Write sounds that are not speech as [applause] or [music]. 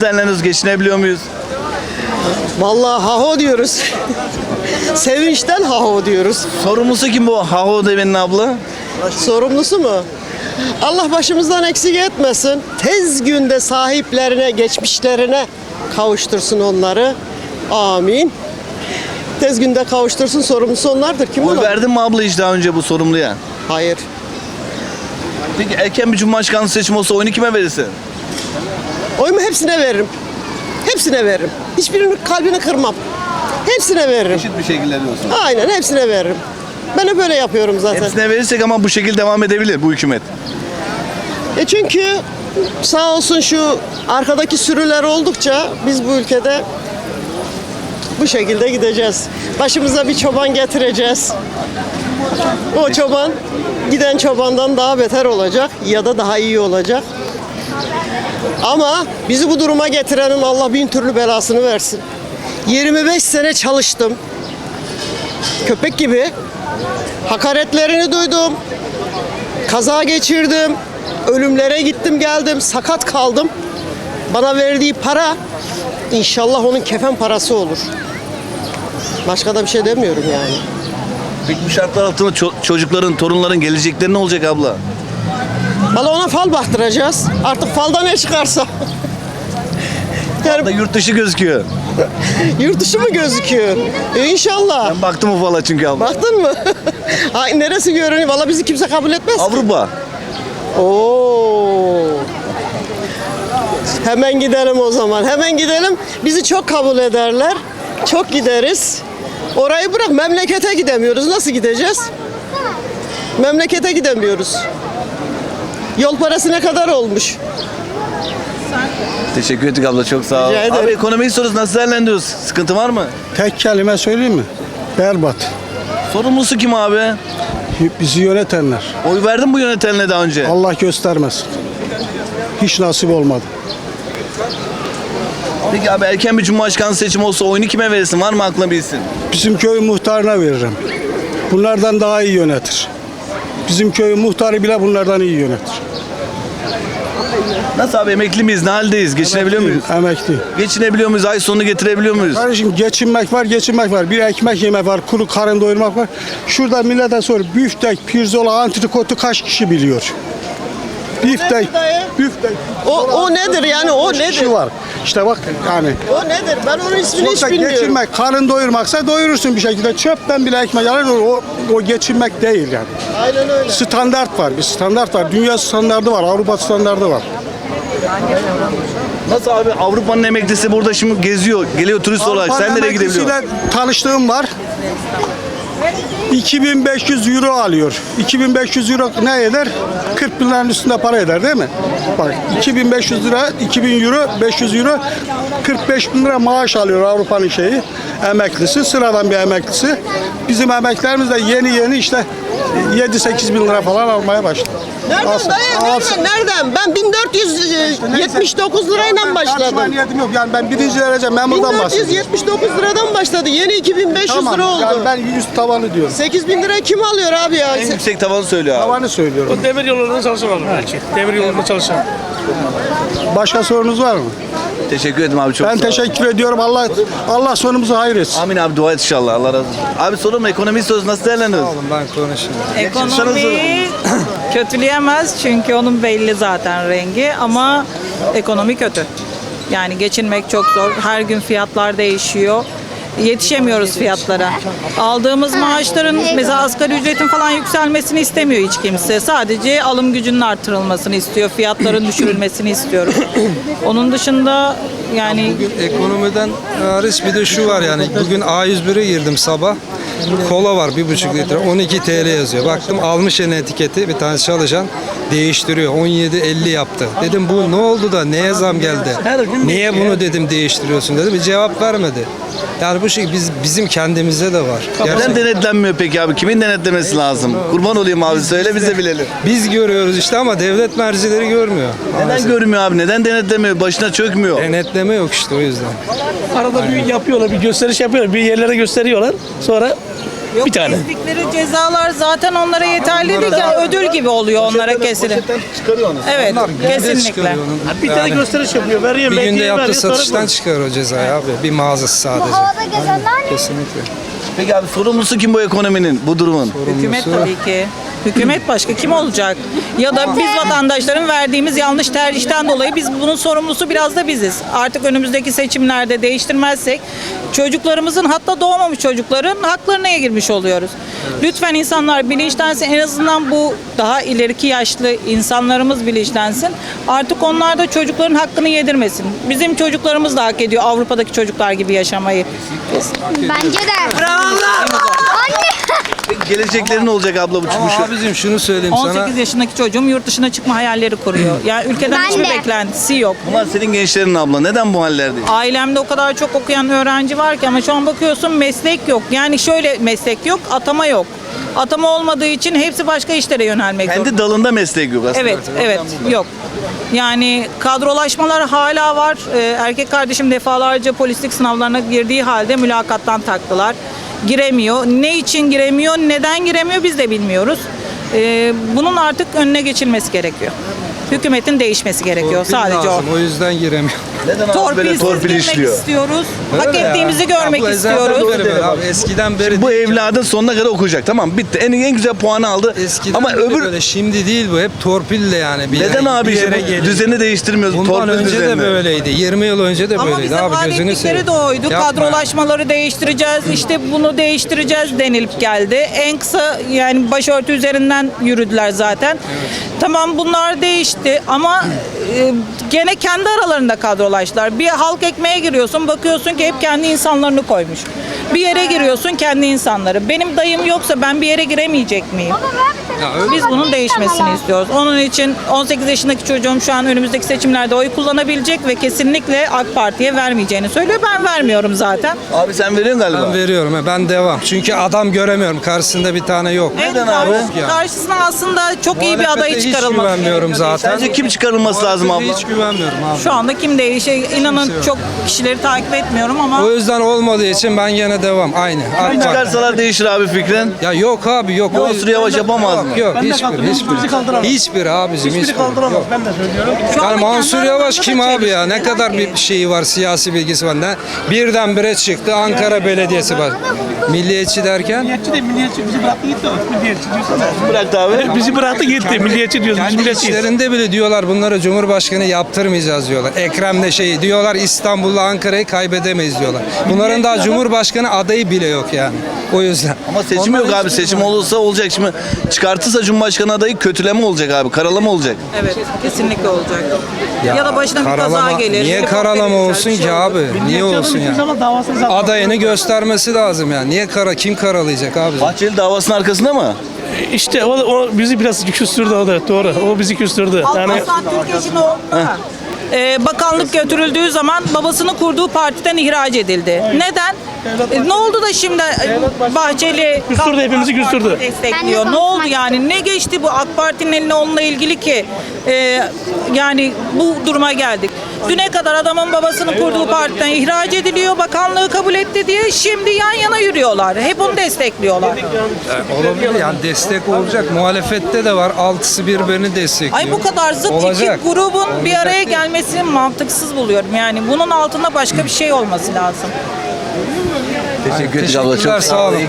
Düzenleniyoruz, geçinebiliyor muyuz? Vallahi haho diyoruz. [laughs] Sevinçten haho diyoruz. Sorumlusu kim bu Haho Deve'nin abla? Sorumlusu mu? Allah başımızdan eksik etmesin. Tez günde sahiplerine, geçmişlerine kavuştursun onları. Amin. Tez günde kavuştursun sorumlusu onlardır. Kim Oy verdin mi abla hiç daha önce bu sorumluya? Hayır. Peki erken bir cumhurbaşkanlığı seçimi olsa oyunu kime verirsin? Oyumu hepsine veririm. Hepsine veririm. Hiçbirinin kalbini kırmam. Hepsine veririm. Eşit bir şekilde diyorsun. Aynen hepsine veririm. Ben hep böyle yapıyorum zaten. Hepsine verirsek ama bu şekilde devam edebilir bu hükümet. E çünkü sağ olsun şu arkadaki sürüler oldukça biz bu ülkede bu şekilde gideceğiz. Başımıza bir çoban getireceğiz. O çoban giden çobandan daha beter olacak ya da daha iyi olacak. Ama bizi bu duruma getirenin Allah bin türlü belasını versin. 25 sene çalıştım. Köpek gibi. Hakaretlerini duydum. Kaza geçirdim. Ölümlere gittim geldim. Sakat kaldım. Bana verdiği para inşallah onun kefen parası olur. Başka da bir şey demiyorum yani. Peki bu şartlar altında ço- çocukların, torunların gelecekleri ne olacak abla? Valla ona fal baktıracağız. Artık falda ne çıkarsa. Yani yurt dışı gözüküyor. yurt dışı mı gözüküyor? E inşallah. Ben baktım o fala çünkü abla. Baktın mı? Ay neresi görünüyor? Valla bizi kimse kabul etmez. Avrupa. Oo. Hemen gidelim o zaman. Hemen gidelim. Bizi çok kabul ederler. Çok gideriz. Orayı bırak memlekete gidemiyoruz. Nasıl gideceğiz? Memlekete gidemiyoruz. Yol parası ne kadar olmuş? Teşekkür ettik abla çok sağ ol. Rica ederim. Abi ekonomiyi soruyoruz nasıl değerlendiriyoruz? Sıkıntı var mı? Tek kelime söyleyeyim mi? Berbat. Sorumlusu kim abi? Bizi yönetenler. Oy verdin bu yönetenle daha önce. Allah göstermesin. Hiç nasip olmadı. Peki abi erken bir cumhurbaşkanlığı seçimi olsa oyunu kime verirsin? Var mı aklına bilsin? Bizim köyün muhtarına veririm. Bunlardan daha iyi yönetir. Bizim köyün muhtarı bile bunlardan iyi yönetir. Nasıl abi emekli miyiz? Ne haldeyiz? Geçinebiliyor muyuz? Emekli. Geçinebiliyor muyuz? Ay sonunu getirebiliyor muyuz? Kardeşim geçinmek var, geçinmek var. Bir ekmek yemek var, kuru karın doyurmak var. Şurada millete sor, büftek, pirzola, antrikotu kaç kişi biliyor? Dayı? büftek. O, o nedir yani? O nedir? kişi var. İşte bak yani. O nedir? Ben onun ismini hiç Yoksa bilmiyorum. geçinmek, karın doyurmaksa doyurursun bir şekilde. Çöpten bile ekmek alır, o, o geçinmek değil yani. Aynen öyle. Standart var, bir standart var. Dünya standardı var, Avrupa standardı var. Nasıl abi Avrupa'nın emeklisi burada şimdi geziyor. Geliyor turist olarak. Sen nereye gidebiliyorsun? emeklisiyle tanıştığım var. 2500 euro alıyor. 2500 euro ne eder? 40 bin liranın üstünde para eder değil mi? Bak 2500 lira, 2000 euro, 500 euro 45 bin lira maaş alıyor Avrupa'nın şeyi. Emeklisi, sıradan bir emeklisi. Bizim emeklerimiz de yeni yeni işte 7-8 bin lira falan almaya başladı. Nereden Alsın, dayı? Nereden? Nereden? Ben 1479 lirayla Tartışma başladım. niyetim yok. Yani ben birinci derece memurdan bahsediyorum. 1479 liradan başladı. Yeni 2500 Tamam, lira oldu. yani ben 100 tavanı diyorum. 8000 lira kim alıyor abi ya? En yüksek tavanı söylüyor abi. Tavanı söylüyorum. Demir yollarında çalışan olur belki. Demir yollarında çalışan. Başka sorunuz var mı? Teşekkür ederim abi çok Ben sağ ol. teşekkür ediyorum. Allah Allah sonumuzu hayır etsin. Amin abi dua et inşallah. Allah razı olsun. Abi sorun mu? Ekonomiyi soruyoruz. Nasıl değerlendiriyoruz? Ben konuşayım. Ekonomiyi [clears throat] kötüleyemez çünkü onun belli zaten rengi ama ekonomi kötü. Yani geçinmek çok zor. Her gün fiyatlar değişiyor. Yetişemiyoruz fiyatlara. Aldığımız maaşların mesela asgari ücretin falan yükselmesini istemiyor hiç kimse. Sadece alım gücünün artırılmasını istiyor. Fiyatların düşürülmesini istiyoruz. Onun dışında yani Ekonomiden hariç bir de şu var yani bugün A101'e girdim sabah. Kola var bir buçuk litre 12 TL yazıyor. Baktım almış en etiketi bir tane çalışan değiştiriyor 17.50 yaptı. Dedim bu ne oldu da neye zam geldi? Niye bunu dedim değiştiriyorsun dedi. Bir cevap vermedi. Yani bu şey biz bizim kendimize de var. Neden Gerçekten denetlenmiyor peki abi? Kimin denetlemesi lazım? Kurban olayım abi söyle biz de bilelim. biz görüyoruz işte ama devlet mercileri görmüyor. Neden görmüyor abi? Neden denetlemiyor? Başına çökmüyor. Denetleme yok işte o yüzden. arada bir yapıyorlar, bir gösteriş yapıyorlar, bir yerlere gösteriyorlar. Sonra Yok, Bir tane. Kestikleri cezalar zaten onlara yeterli değil ki ödül gibi oluyor onlara kesilir. çıkarıyor onu. Evet, kesinlikle. onu. Bir tane Yani gösteriş yapıyor. Veriyor bir günde yaptığı veriyor, sonra satıştan bu. çıkar o cezayı abi. Bir mağazası sadece. Havada gezenler ne? Kesinlikle. Peki abi sorumlusu kim bu ekonominin, bu durumun? Hükümet tabii ki. Hükümet başka kim olacak? Ya da biz vatandaşların verdiğimiz yanlış tercihten dolayı biz bunun sorumlusu biraz da biziz. Artık önümüzdeki seçimlerde değiştirmezsek çocuklarımızın hatta doğmamış çocukların haklarına girmiş oluyoruz. Lütfen insanlar bilinçlensin. En azından bu daha ileriki yaşlı insanlarımız bilinçlensin. Artık onlar da çocukların hakkını yedirmesin. Bizim çocuklarımız da hak ediyor Avrupa'daki çocuklar gibi yaşamayı. Bence de. Anne. Gelecekleri ne olacak abla bu Ama bu şu- abicim şunu söyleyeyim 18 sana. yaşındaki çocuğum yurt dışına çıkma hayalleri kuruyor. Yani ülkeden Ben hiçbir de. beklentisi yok. Bunlar senin gençlerin abla. Neden bu hallerdeyiz? Ailemde o kadar çok okuyan öğrenci var ki ama şu an bakıyorsun meslek yok. Yani şöyle meslek yok, atama yok. Atama olmadığı için hepsi başka işlere yönelmek zorunda. Kendi dalında meslek yok aslında. Evet, evet, yok. Yani kadrolaşmalar hala var. Ee, erkek kardeşim defalarca polislik sınavlarına girdiği halde mülakattan taktılar. Giremiyor. Ne için giremiyor, neden giremiyor biz de bilmiyoruz. Ee, bunun artık önüne geçilmesi gerekiyor. Hükümetin değişmesi gerekiyor. Torpil Sadece lazım, o. O yüzden giremiyor. Neden abi böyle Torpilsiz torpil girmek işliyor? istiyoruz. Hak Öyle ya. ettiğimizi görmek ezelden istiyoruz. beri böyle abi. Eskiden beri Bu evladın sonuna kadar okuyacak. Tamam bitti. En, en güzel puanı aldı. Eskiden Ama beri öbür böyle şimdi değil bu hep torpille yani. Bir neden yere- abi bir işte yere bu geliyor. düzeni değiştirmiyoruz? Bundan torpil önce de düzenini. böyleydi. 20 yıl önce de Ama böyleydi bize abi vaat gözünü ettikleri seveyim. de oydu. Yapma ya. Kadrolaşmaları değiştireceğiz. işte bunu değiştireceğiz denilip geldi. En kısa yani başörtü üzerinden yürüdüler zaten. Tamam bunlar değişti ama e, gene kendi aralarında kadrolaştılar. Bir halk ekmeğe giriyorsun bakıyorsun ki hep kendi insanlarını koymuş. Bir yere giriyorsun kendi insanları. Benim dayım yoksa ben bir yere giremeyecek miyim? Ya öyle- Biz bunun değişmesini istiyoruz. Onun için 18 yaşındaki çocuğum şu an önümüzdeki seçimlerde oy kullanabilecek ve kesinlikle AK Parti'ye vermeyeceğini söylüyor. Ben vermiyorum zaten. Abi sen veriyorsun galiba. Ben veriyorum. he, Ben devam. Çünkü adam göremiyorum. Karşısında bir tane yok. Neden En abi? karşı- Karşısına aslında çok iyi bir Muhalefete adayı hiç çıkarılması güvenmiyorum gerekiyor. zaten. Sence kim çıkarılması lazım abla? Hiç güvenmiyorum abi. Şu anda kim değişecek? İnanın çok kişileri takip etmiyorum ama O yüzden olmadığı için ben gene devam. Aynı. Parti. Çıkarsalar değişir abi fikrin. Ya yok abi yok. O Mansur Yavaş yapamaz mı? Yok Ben de hiçbir hiçbir. Hiçbiri kaldıramaz. Hiçbir abicim Hiçbiri hiçbir. kaldıramaz. Yok. Ben de söylüyorum. Şu anda Yani Mansur kendi Yavaş kim da abi ya? Ne çelişkiler kadar var bir şeyi var, siyasi bilgisi var. Ne? Birdenbire çıktı Ankara Belediyesi var. Milliyetçi derken Milliyetçi de milliyetçi bizi bıraktı gitti. o. Milliyetçi diyorsun da. Bıraktı abi. Bizi bıraktı gitti. Milliyetçi diyoruz. Biz kendi milliyetçiyiz. içlerinde bile diyorlar bunlara Cumhurbaşkanı yaptırmayacağız diyorlar. Ekrem'le şeyi diyorlar İstanbul'la Ankara'yı kaybedemeyiz diyorlar. Bunların daha Cumhurbaşkanı adayı bile yok yani. O yüzden. Ama seçim Onlar yok abi. Seçim olursa olacak. Şimdi çıkartırsa Cumhurbaşkanı adayı kötüleme olacak abi. Karalama olacak. evet kesinlikle olacak. Ya, da başına bir kaza gelir. Niye helikopter karalama olsun şey ki olur. abi? Niye olsun yani? zaman davasını zaten. Adayını göstermesi lazım yani. Niye kara kim karalayacak abi? Bahçeli davasının arkasında mı? İşte o, o bizi biraz küstürdü o da. Doğru. O bizi küstürdü. Yani Alparslan Türkeş'in oğluna e, bakanlık götürüldüğü zaman babasının kurduğu partiden ihraç edildi. Neden? E, ne oldu da şimdi e, Bahçeli Küstürdü, hepimizi küstürdü. destekliyor? Ne oldu yani? Ne geçti bu AK Parti'nin eline onunla ilgili ki e, yani bu duruma geldik. Düne kadar adamın babasının kurduğu partiden ihraç ediliyor, bakanlığı kabul etti diye şimdi yan yana yürüyorlar. Hep onu destekliyorlar. Olabilir yani destek olacak. Muhalefette de var. Altısı birbirini destekliyor. Ay bu kadar zıt Olacak. iki grubun bir Olacak araya değil. gelmesini mantıksız buluyorum. Yani bunun altında başka bir şey olması lazım. Teşekkür ederim abla. Çok sağ olun.